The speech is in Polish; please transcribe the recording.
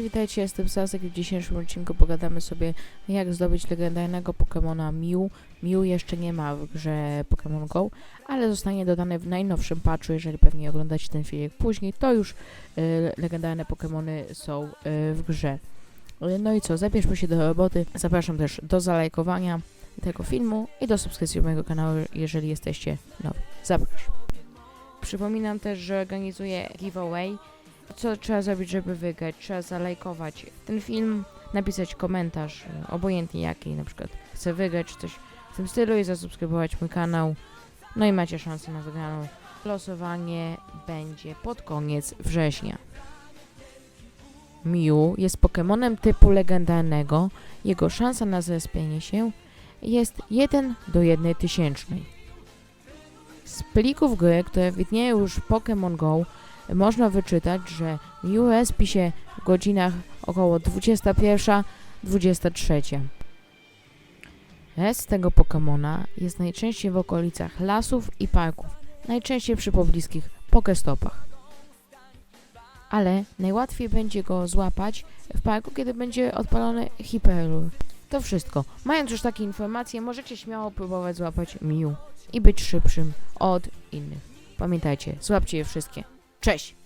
witajcie, jestem Sasek i w dzisiejszym odcinku pogadamy sobie jak zdobyć legendarnego Pokemona Mew. Mew jeszcze nie ma w grze Pokémon Go, ale zostanie dodany w najnowszym patchu, jeżeli pewnie oglądacie ten filmik później, to już y, legendarne Pokemony są y, w grze. Y, No i co, zabierzmy się do roboty. Zapraszam też do zalajkowania tego filmu i do subskrypcji mojego kanału, jeżeli jesteście nowi. Zapraszam. Przypominam też, że organizuję giveaway co trzeba zrobić, żeby wygrać? Trzeba zalajkować ten film, napisać komentarz, e, obojętnie jaki, na przykład chcę wygrać czy coś w tym stylu i zasubskrybować mój kanał. No i macie szansę na wygraną. Losowanie będzie pod koniec września. Mew jest Pokemonem typu legendarnego. Jego szansa na zespienie się jest 1 do 1 tysięcznej. Z plików gry, które widnieją już w Pokémon Go, można wyczytać, że US pisze w godzinach około 21-23. Rest tego Pokemona jest najczęściej w okolicach lasów i parków, najczęściej przy pobliskich Pokestopach. Ale najłatwiej będzie go złapać w parku, kiedy będzie odpalony Hyperlure. To wszystko. Mając już takie informacje, możecie śmiało próbować złapać Mew i być szybszym od innych. Pamiętajcie, złapcie je wszystkie. Cześć!